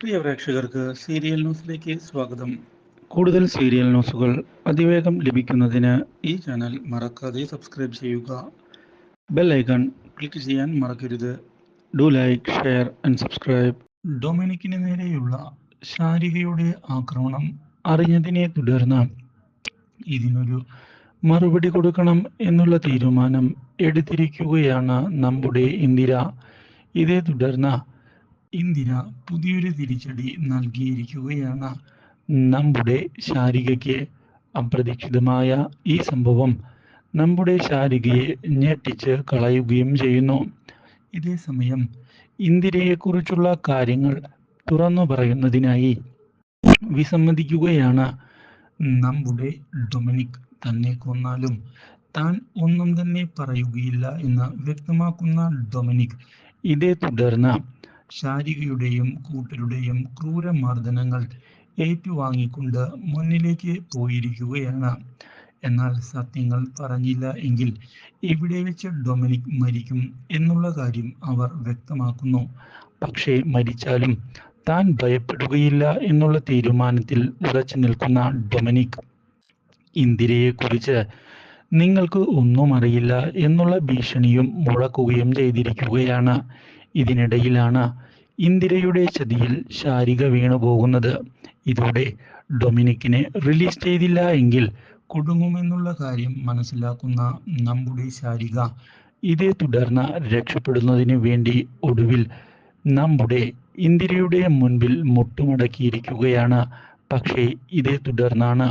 പ്രിയ പ്രേക്ഷകർക്ക് സീരിയൽ ന്യൂസിലേക്ക് സ്വാഗതം. കൂടുതൽ സീരിയൽ ന്യൂസുകൾ അതിവേഗം ലഭിക്കുന്നതിന് ഈ ചാനൽ മറക്കാതെ സബ്സ്ക്രൈബ് ചെയ്യുക. ബെൽ ഐക്കൺ ക്ലിക്ക് ചെയ്യാൻ മറക്കരുത്. Do like share and subscribe. ഡൊമിനിക്കിന് നേരെയുള്ള ശാരികയുടെ ആക്രമണം അറിഞ്ഞതിനെ തുടർന്ന് ഇതിനൊരു മറുപടി കൊടുക്കണം എന്നുള്ള തീരുമാനം എടുത്തിരിക്കുകയാണ് നമ്മുടെ ഇന്ദിര. ഇതേ തുടർന്ന് ഇന്ദിര പുതിയൊരു തിരിച്ചടി നൽകിയിരിക്കുകയാണ്. നമ്മുടെ ശാരികയ്ക്ക് അപ്രതീക്ഷിതമായ ഈ സംഭവം നമ്മുടെ ശാരികയെ ഞെട്ടിച്ച് കളയുകയും ചെയ്യുന്നു. ഇതേ സമയം ഇന്ദിരയെക്കുറിച്ചുള്ള കാര്യങ്ങൾ തുറന്നു പറയുന്നതിനായി വിസമ്മതിക്കുകയാണ്. നമ്മുടെ ഡൊമിനിക് തന്നെ കൊന്നാലും താൻ ഒന്നും തന്നെ പറയുകയില്ല എന്ന് വ്യക്തമാക്കുന്ന ഡൊമിനിക് ഇതേ തുടർന്ന് ശാരികയുടെയും കൂട്ടരുടെയും ക്രൂരമർദ്ദനങ്ങൾ ഏറ്റുവാങ്ങിക്കൊണ്ട് മുന്നിലേക്ക് പോയിരിക്കുകയാണ്. എന്നാൽ സത്യങ്ങൾ പറഞ്ഞില്ല എങ്കിൽ ഇവിടെ വെച്ച് ഡൊമിനിക് മരിക്കും എന്നുള്ള കാര്യം അവർ വ്യക്തമാക്കുന്നു. പക്ഷേ മരിച്ചാലും താൻ ഭയപ്പെടുകയില്ല എന്നുള്ള തീരുമാനത്തിൽ ഉറച്ചു നിൽക്കുന്ന ഡൊമിനിക് ഇന്ദിരയെക്കുറിച്ച് നിങ്ങൾക്ക് ഒന്നും അറിയില്ല എന്നുള്ള ഭീഷണിയും മുഴക്കുകയും ചെയ്തിരിക്കുകയാണ്. ഇതിനിടയിലാണ് ഇന്ദിരയുടെ ചതിയിൽ ശാരിക വീണു പോകുന്നത്. ഇതോടെ ഡൊമിനിക്കിനെ റിലീസ് ചെയ്തില്ല എങ്കിൽ കുടുങ്ങുമെന്നുള്ള കാര്യം മനസ്സിലാക്കുന്ന നമ്മുടെ ശാരിക ഇതേ തുടർന്ന് രക്ഷപ്പെടുന്നതിന് വേണ്ടി ഒടുവിൽ നമ്മുടെ ഇന്ദിരയുടെ മുൻപിൽ മുട്ടുമടക്കിയിരിക്കുകയാണ്. പക്ഷേ ഇതേ തുടർന്നാണ്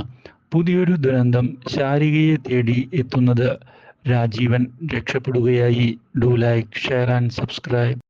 പുതിയൊരു ദുരന്തം ശാരികയെ തേടി എത്തുന്നത്. Rajeevan രക്ഷപ്പെടുകയായി. Do like share and subscribe.